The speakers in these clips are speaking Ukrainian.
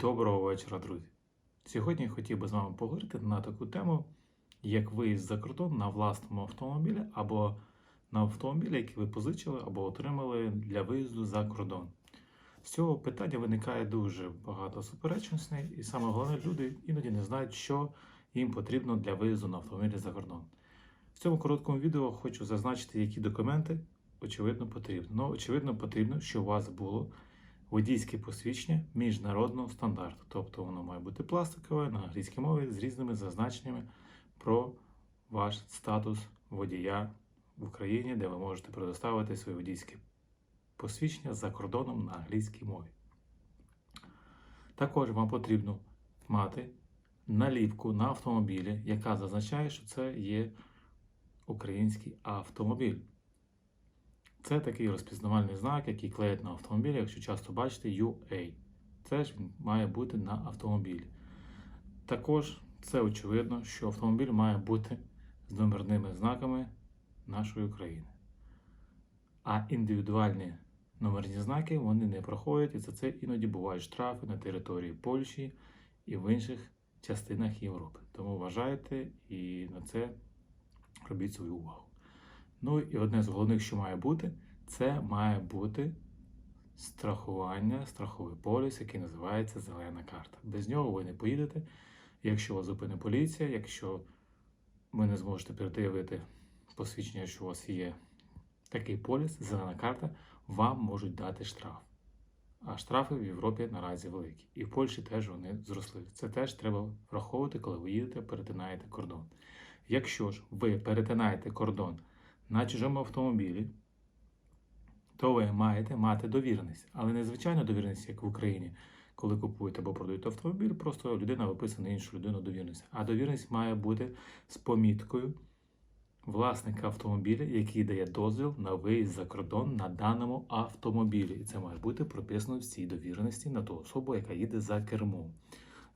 Доброго вечора, друзі! Сьогодні я хотів би з вами поговорити на таку тему, як виїзд за кордон на власному автомобілі або на автомобілі, який ви позичили або отримали для виїзду за кордон. З цього питання виникає дуже багато суперечностей, і саме головне, люди іноді не знають, що їм потрібно для виїзду на автомобілі за кордон. В цьому короткому відео хочу зазначити, які документи очевидно потрібно. Ну, очевидно, потрібно, щоб у вас було водійське посвідчення міжнародного стандарту. Тобто воно має бути пластикове на англійській мові з різними зазначеннями про ваш статус водія в Україні, де ви можете предоставити своє водійське посвідчення за кордоном на англійській мові. Також вам потрібно мати наліпку на автомобілі, яка зазначає, що це є український автомобіль. Це такий розпізнавальний знак, який клеять на автомобілі, якщо часто бачите UA. Це ж має бути на автомобілі. Також це очевидно, що автомобіль має бути з номерними знаками нашої України. А індивідуальні номерні знаки вони не проходять, і за це іноді бувають штрафи на території Польщі і в інших частинах Європи. Тому вважайте і на це робіть свою увагу. Ну і одне з головних, що має бути, це має бути страхування, страховий поліс, який називається зелена карта. Без нього ви не поїдете. Якщо вас зупине поліція, якщо ви не зможете пред'явити посвідчення, що у вас є такий поліс, зелена карта, вам можуть дати штраф. А штрафи в Європі наразі великі. І в Польщі теж вони зросли. Це теж треба враховувати, коли ви їдете, перетинаєте кордон. Якщо ж ви перетинаєте кордон на чужому автомобілі, то ви маєте мати довіреність. Але не звичайну довіреність, як в Україні, коли купуєте або продаєте автомобіль, просто людина виписана на іншу людину довіреність. А довіреність має бути з поміткою власника автомобіля, який дає дозвіл на виїзд за кордон на даному автомобілі. І це має бути прописано в цій довіреності на ту особу, яка їде за кермом.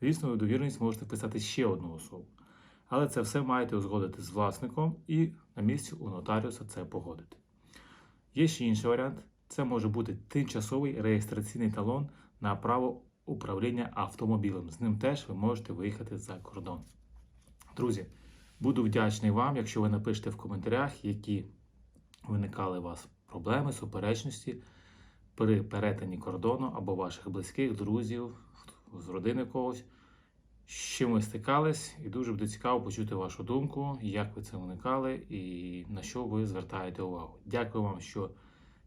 Звісно, ви довіреність можете вписати ще одну особу. Але це все маєте узгодити з власником і на місці у нотаріуса це погодити. Є ще інший варіант: це може бути тимчасовий реєстраційний талон на право управління автомобілем. З ним теж ви можете виїхати за кордон. Друзі, буду вдячний вам, якщо ви напишете в коментарях, які виникали у вас проблеми, суперечності при перетині кордону або ваших близьких, друзів, з родини когось. З чим ви стикались, і дуже буде цікаво почути вашу думку, як ви це уникали і на що ви звертаєте увагу. Дякую вам, що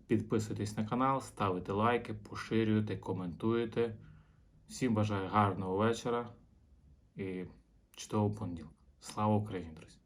підписуєтесь на канал, ставите лайки, поширюєте, коментуєте. Всім бажаю гарного вечора і чудового понеділка. Слава Україні, друзі!